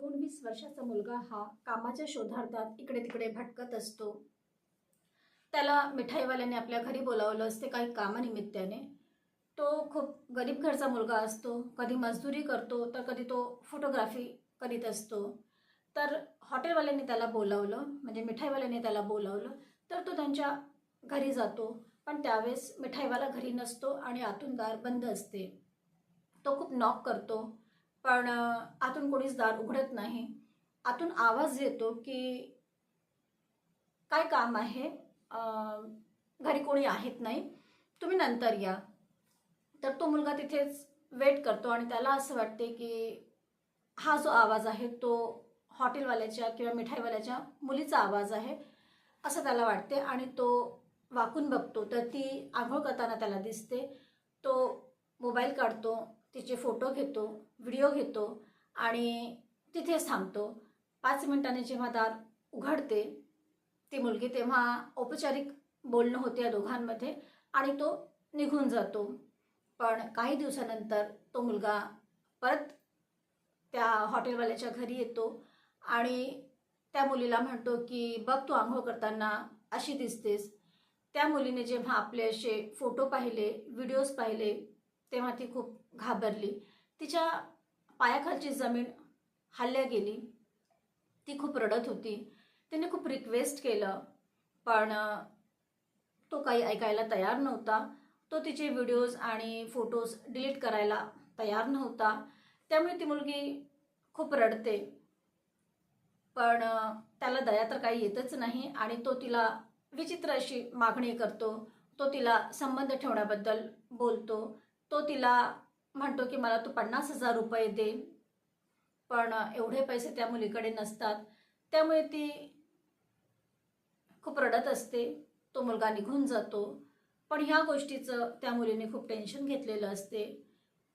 एकोणवीस वर्षाचा मुलगा हा कामाच्या शोधार्थात इकडे तिकडे भटकत असतो. त्याला मिठाईवाल्याने आपल्या घरी बोलावलं असते काही कामानिमित्ताने. तो खूप गरीब घरचा मुलगा असतो. कधी मजदुरी करतो तर कधी तो फोटोग्राफी करीत असतो. तर हॉटेलवाल्याने त्याला बोलावलं म्हणजे मिठाईवाल्याने त्याला बोलावलं तर तो त्यांच्या घरी जातो. पण त्यावेळेस मिठाईवाला घरी नसतो आणि आतून दार बंद असते. तो खूप नॉक करतो. पण आतून कोणीच दार उघडत नाही. आतून आवाज येतो की काय काम आहे? घरी कोणी आहेत नाही? तुम्ही नंतर या. तर तो मुलगा तिथेच वेट करतो आणि त्याला असं वाटते की हा जो आवाज आहे तो हॉटेलवाल्याच्या किंवा मिठाईवाल्याच्या मुलीचा आवाज आहे असं त्याला वाटते आणि तो वाकून बघतो. तर ती आंघोळ करताना त्याला दिसते. तो मोबाईल काढतो तिचे फोटो घेतो व्हिडिओ घेतो आणि तिथेच थांबतो. पाच मिनिटांनी जेव्हा दार उघडते ती मुलगी तेव्हा औपचारिक बोलणं होते या दोघांमध्ये आणि तो निघून जातो. पण काही दिवसानंतर तो मुलगा परत त्या हॉटेलवाल्याच्या घरी येतो आणि त्या मुलीला म्हणतो की बघ तू आंघोळ करताना अशी दिसतेस. त्या मुलीने जेव्हा आपले असे फोटो पाहिले व्हिडिओज पाहिले तेव्हा ती खूप घाबरली. तिच्या पायाखालची जमीन हल्ल्या गेली. ती खूप रडत होती. तिने खूप रिक्वेस्ट केलं पण तो काही ऐकायला तयार नव्हता. तो तिचे व्हिडिओज आणि फोटोज डिलीट करायला तयार नव्हता. त्यामुळे ती मुलगी खूप रडते. पण त्याला दया तर काही येतच नाही आणि तो तिला विचित्र अशी मागणी करतो. तो तिला संबंध ठेवण्याबद्दल बोलतो. तो तिला म्हणतो की मला तू पन्नास हजार रुपये दे. पण एवढे पैसे त्या मुलीकडे नसतात. त्यामुळे ती खूप रडत असते. तो मुलगा निघून जातो. पण ह्या गोष्टीचं त्या मुलीने खूप टेन्शन घेतलेलं असते.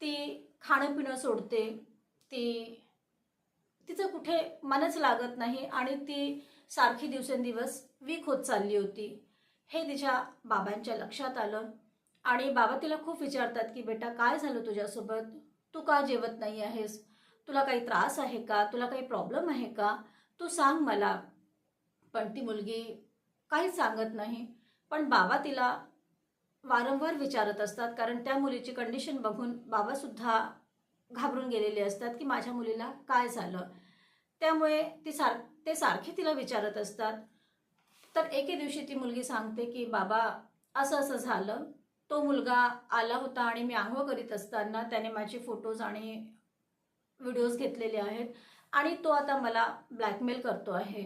ती खाणं पिणं सोडते. ती तिचं कुठे मनच लागत नाही आणि ती सारखी दिवसेंदिवस वीक होत चालली होती. हे तिच्या बाबांच्या लक्षात आलं. आणि बाबा तिला खूप विचारतात की बेटा काय झालं तुझ्यासोबत? तू का जेवत नाही आहेस? तुला काही त्रास आहे का? तुला काही प्रॉब्लेम आहे का? तू सांग मला. पण ती मुलगी काहीच सांगत नाही. पण बाबा तिला वारंवार विचारत असतात कारण त्या मुलीची कंडिशन बघून बाबासुद्धा घाबरून गेलेले असतात की माझ्या मुलीला काय झालं? त्यामुळे ती सार ते सारखे तिला विचारत असतात. तर एके दिवशी ती मुलगी सांगते की बाबा असं असं झालं. तो मुलगा आला होता आणि मी आंघोळ करीत असताना त्याने माझे फोटोज आणि व्हिडिओज घेतलेले आहेत आणि तो आता मला ब्लॅकमेल करतो आहे.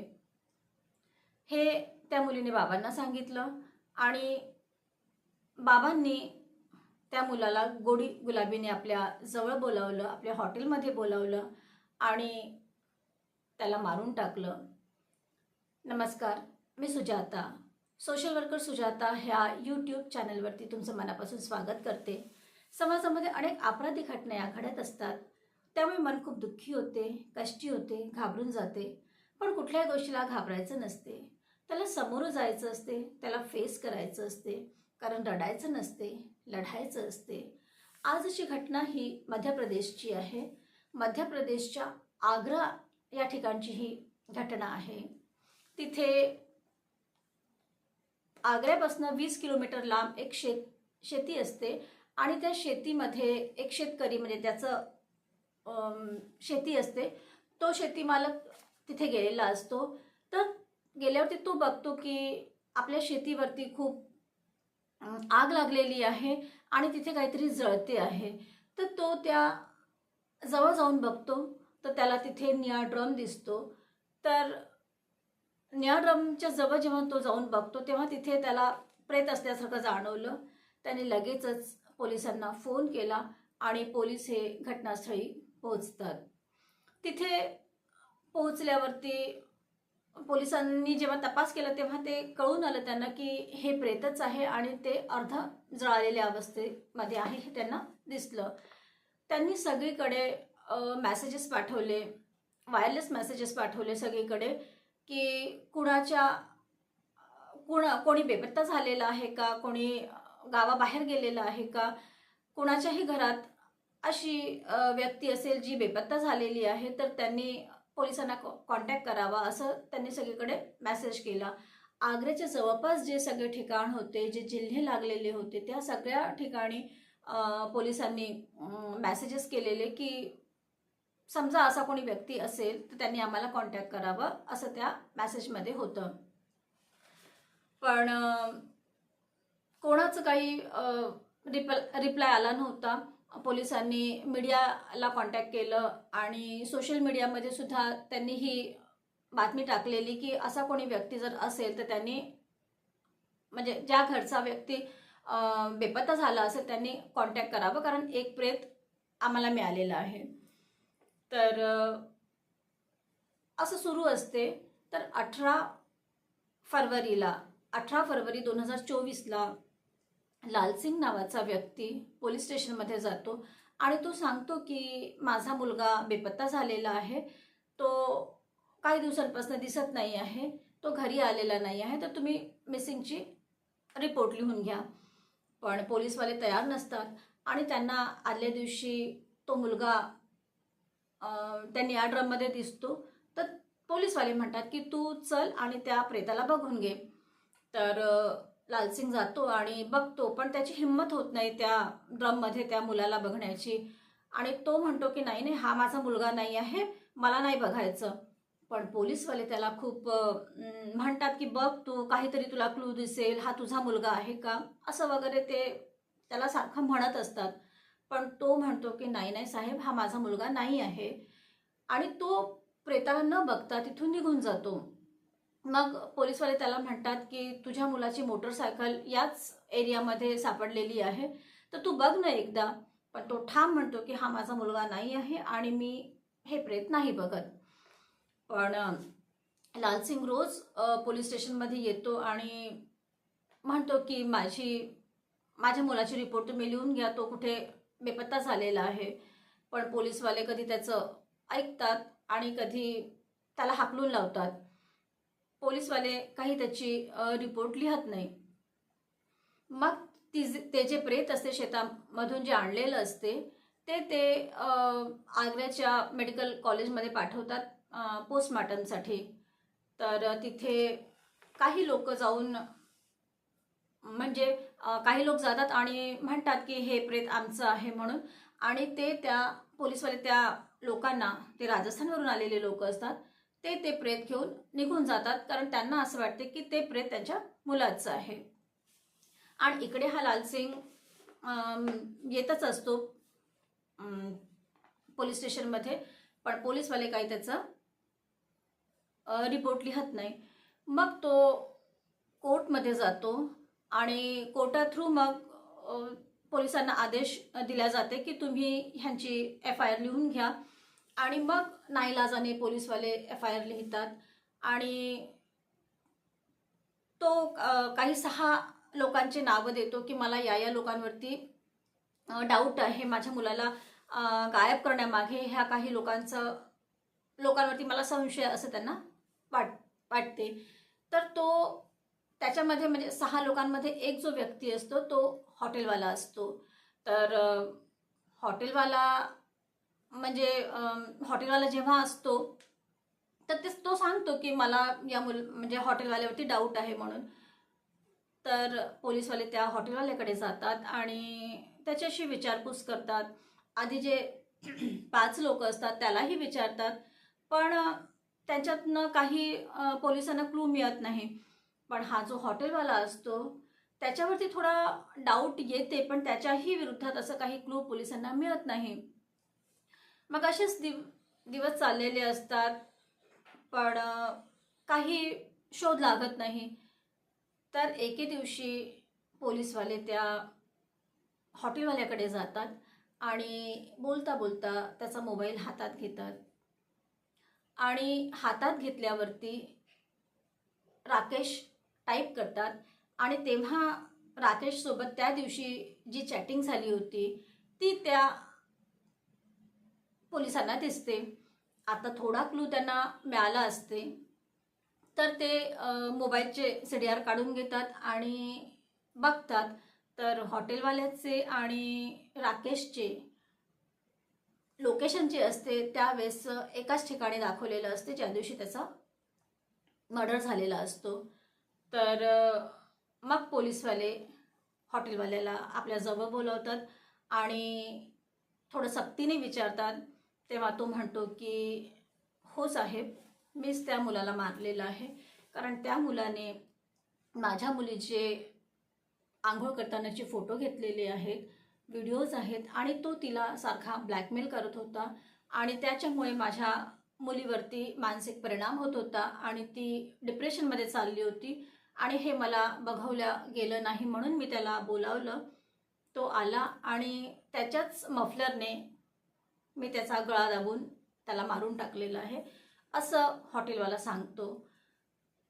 हे त्या मुलीने बाबांना सांगितलं आणि बाबांनी त्या मुलाला गोडी गुलाबीने आपल्या जवळ बोलावलं आपल्या हॉटेलमध्ये बोलावलं आणि त्याला मारून टाकलं. नमस्कार मी सुजाता. सोशल वर्कर सुजाता ह्या यूट्यूब चॅनलवरती तुमचं मनापासून स्वागत करते. समाजामध्ये अनेक अपराधी घटना या घडत असतात. त्यामुळे मन खूप दुःखी होते कष्टी होते घाबरून जाते. पण कुठल्याही गोष्टीला घाबरायचं नसते. त्याला समोर जायचं असते त्याला फेस करायचं असते कारण रडायचं नसते लढायचं असते. आजची घटना ही मध्य प्रदेशची आहे. मध्य प्रदेशच्या आग्रा या ठिकाणची ही घटना आहे. तिथे आग्र्यापासून वीस किलोमीटर लांब एक शेत शेती असते आणि त्या शेतीमध्ये एक शेतकरी म्हणजे त्याचं शेती असते तो शेती मालक तिथे गेलेला असतो. तर गेल्यावरती तो बघतो की आपल्या शेतीवरती खूप आग लागलेली आहे आणि तिथे काहीतरी जळते आहे. तर तो त्या जवळ जाऊन बघतो. तर त्याला तिथे निळा ड्रम दिसतो. तर निळा ड्रमच्या जवळ जेव्हा तो जाऊन बघतो तेव्हा तिथे त्याला प्रेत असल्यासारखं जाणवलं. त्याने लगेचच पोलिसांना फोन केला आणि पोलीस हे घटनास्थळी पोहोचतात. तिथे पोहोचल्यावरती पोलिसांनी जेव्हा तपास केला तेव्हा ते कळून आलं त्यांना की हे प्रेतच आहे आणि ते अर्ध जळालेल्या अवस्थेमध्ये आहे हे त्यांना दिसलं. त्यांनी सगळीकडे मॅसेजेस पाठवले वायरलेस मेसेजेस पाठवले सगळीकडे. की कुणाच्या कुणा कोणी बेपत्ता झालेला आहे का? कोणी गावाबाहेर गेलेलं आहे का? कुणाच्याही घरात अशी व्यक्ती असेल जी बेपत्ता झालेली आहे तर त्यांनी पोलिसांना कॉन्टॅक्ट करावा असं त्यांनी सगळीकडे मेसेज केला. आग्र्याच्या जवळपास जे सगळे ठिकाण होते जे जिल्हे लागलेले होते त्या सगळ्या ठिकाणी पोलिसांनी मॅसेजेस केलेले की समजा असा कोणी व्यक्ती असेल तर त्यांनी आम्हाला कॉन्टॅक्ट करावं असं त्या मॅसेजमध्ये होतं. पण कोणाचं काही रिप रिप्लाय आला नव्हता. पोलिसांनी मीडियाला कॉन्टॅक्ट केलं आणि सोशल मीडियामध्ये सुद्धा त्यांनी ही बातमी टाकलेली की असा कोणी व्यक्ती जर असेल तर त्यांनी म्हणजे ज्या घरचा व्यक्ती बेपत्ता झाला असेल त्यांनी कॉन्टॅक्ट करावं कारण एक प्रेत आम्हाला मिळालेलं आहे. तर असं सुरू असते. तर अठरा फरवरीला अठरा फरवरी दोन हजार चोवीसला लालसिंग नावाचा व्यक्ती पोलीस स्टेशनमध्ये जातो आणि तो सांगतो की माझा मुलगा बेपत्ता झालेला आहे. तो काही दिवसांपासून दिसत नाही आहे. तो घरी आलेला नाही आहे. तर तुम्ही मिसिंगची रिपोर्ट लिहून घ्या. पण पोलीसवाले तयार नसतात आणि त्यांना आदल्या दिवशी तो मुलगा त्यांनी या ड्रममध्ये दिसतो. तर पोलीसवाले म्हणतात की तू चल आणि त्या प्रेताला बघून घे. तर लालसिंग जातो आणि बघतो पण त्याची हिंमत होत नाही त्या ड्रममध्ये त्या मुलाला बघण्याची. आणि तो म्हणतो की नाही नाही हा माझा मुलगा नाही आहे मला नाही बघायचं. पण पोलीसवाले त्याला खूप म्हणतात की बघ तू काहीतरी तुला क्लू दिसेल हा तुझा मुलगा आहे का? असं वगैरे ते त्याला सारखं म्हणत असतात. पण तो म्हणतो की नाही नाही साहेब हा माझा मुलगा नाही आहे. आणि तो प्रेताला न बघता तिथून निघून जातो. मग पोलीसवाले त्याला म्हणतात की तुझ्या मुलाची मोटरसायकल याच एरियामध्ये सापडलेली आहे तर तू बघ ना एकदा. पण तो ठाम म्हणतो की हा माझा मुलगा नाही आहे आणि मी हे प्रेत नाही बघत. पण लालसिंग रोज पोलीस स्टेशनमध्ये येतो आणि म्हणतो की माझी माझ्या मुलाची रिपोर्ट तुम्ही लिहून घ्या तो कुठे बेपत्ता झालेला आहे. पण पोलीसवाले कधी त्याचं ऐकतात आणि कधी त्याला हाकलून लावतात. पोलीसवाले काही त्याची रिपोर्ट लिहत नाही. मग ती जे- ते जे प्रेत असते शेतामधून जे आणलेलं असते ते ते आग्र्याच्या मेडिकल कॉलेजमध्ये पाठवतात पोस्टमार्टमसाठी. तर तिथे काही लोक जाऊन म्हणजे काही लोक जातात आणि म्हणतात की हे प्रेत आमचं आहे म्हणून. आणि ते त्या पोलीसवाले त्या लोकांना ते राजस्थानवरून आलेले लोक असतात ते ते प्रेत घेऊन निघून जातात. कारण त्यांना असं वाटते की ते प्रेत त्यांच्या मुलाचं आहे. आणि इकडे हा लालसिंग येतच असतो पोलीस स्टेशनमध्ये. पण पोलीसवाले काही त्याचं रिपोर्ट लिहत नाही. मग तो कोर्टमध्ये जातो. आणि कोर्टा थ्रू मग पोलिसांना आदेश दिला जाते की तुम्ही ह्यांची एफ आय आर लिहून घ्या. आणि मग नाईलाजाने पोलीसवाले एफ आय आर लिहितात. आणि तो काही सहा लोकांचे नावं देतो की मला या या लोकांवरती डाऊट आहे. माझ्या मुलाला गायब करण्यामागे ह्या काही लोकांचं लोकांवरती मला संशय असं त्यांना वाट वाटते. तर तो त्याच्यामध्ये म्हणजे सहा लोकांमध्ये एक जो व्यक्ती असतो तो हॉटेलवाला असतो. तर हॉटेलवाला म्हणजे हॉटेलवाला जेव्हा असतो तर ते तो सांगतो की मला या मुल म्हणजे हॉटेलवाल्यावरती डाऊट आहे म्हणून. तर पोलीसवाले त्या हॉटेलवाल्याकडे जातात आणि त्याच्याशी विचारपूस करतात. आधी जे पाच लोक असतात त्यालाही विचारतात. पण त्यांच्यातनं काही पोलिसांना क्लू मिळत नाही. पण हा जो हॉटेलवाला असतो त्याच्यावरती थोडा डाऊट येते पण त्याच्याही विरुद्धात असं काही क्लू पोलिसांना मिळत नाही. मग असेच दिव दिवस चाललेले असतात पण काही शोध लागत नाही. तर एके दिवशी पोलीसवाले त्या हॉटेलवाल्याकडे जातात आणि बोलता बोलता त्याचा मोबाईल हातात घेतात. आणि हातात घेतल्यावरती राकेश टाईप करतात. आणि तेव्हा राकेशसोबत त्या दिवशी जी चॅटिंग झाली होती ती त्या पोलिसांना दिसते. आता थोडा क्लू त्यांना मिळाला असते. तर ते मोबाईलचे सी डी आर काढून घेतात आणि बघतात. तर हॉटेलवाल्याचे आणि राकेशचे लोकेशन जे असते त्यावेळेस एकाच ठिकाणी दाखवलेलं असते ज्या दिवशी त्याचा मर्डर झालेला असतो. तर मग पोलीसवाले हॉटेलवाल्याला आपल्याजवळ बोलवतात आणि थोडं सक्तीने विचारतात. तेव्हा तो म्हणतो की हो साहेब मीच त्या मुलाला मारलेलं आहे. कारण त्या मुलाने माझ्या मुलीचे आंघोळ करतानाचे फोटो घेतलेले आहेत व्हिडिओज आहेत आणि तो तिला सारखा ब्लॅकमेल करत होता आणि त्याच्यामुळे माझ्या मुलीवरती मानसिक परिणाम होत होता आणि ती डिप्रेशनमध्ये चालली होती. आणि हे मला बघवल्या गेलं नाही म्हणून मी त्याला बोलावलं. तो आला आणि त्याच्याच मफलरने मी त्याचा गळा दाबून त्याला मारून टाकलेलं आहे. असं हॉटेलवाला सांगतो.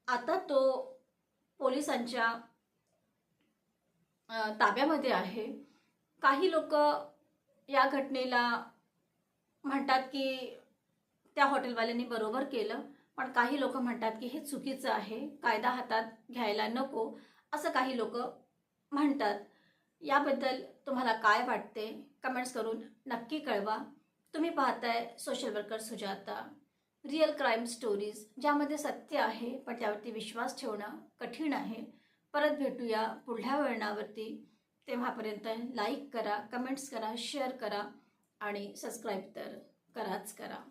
आता तो पोलिसांच्या ताब्यामध्ये आहे. काही लोक या घटनेला म्हणतात की त्या हॉटेलवाल्यांनी बरोबर केलं. पण काही लोक म्हणतात की हे चुकीचं आहे कायदा हातात घ्यायला नको असं काही लोक म्हणतात. याबद्दल तुम्हाला काय वाटते? कमेंट्स करून नक्की कळवा. तुम्ही पाहताय social worker Sujata. Real crime stories ज्यामध्ये सत्य आहे पण त्यावरती विश्वास ठेवणं कठीण आहे. परत भेटूया पुढल्या वळणावरती. तेव्हापर्यंत लाईक करा कमेंट्स करा शेअर करा आणि सबस्क्राईब तर कराच करा.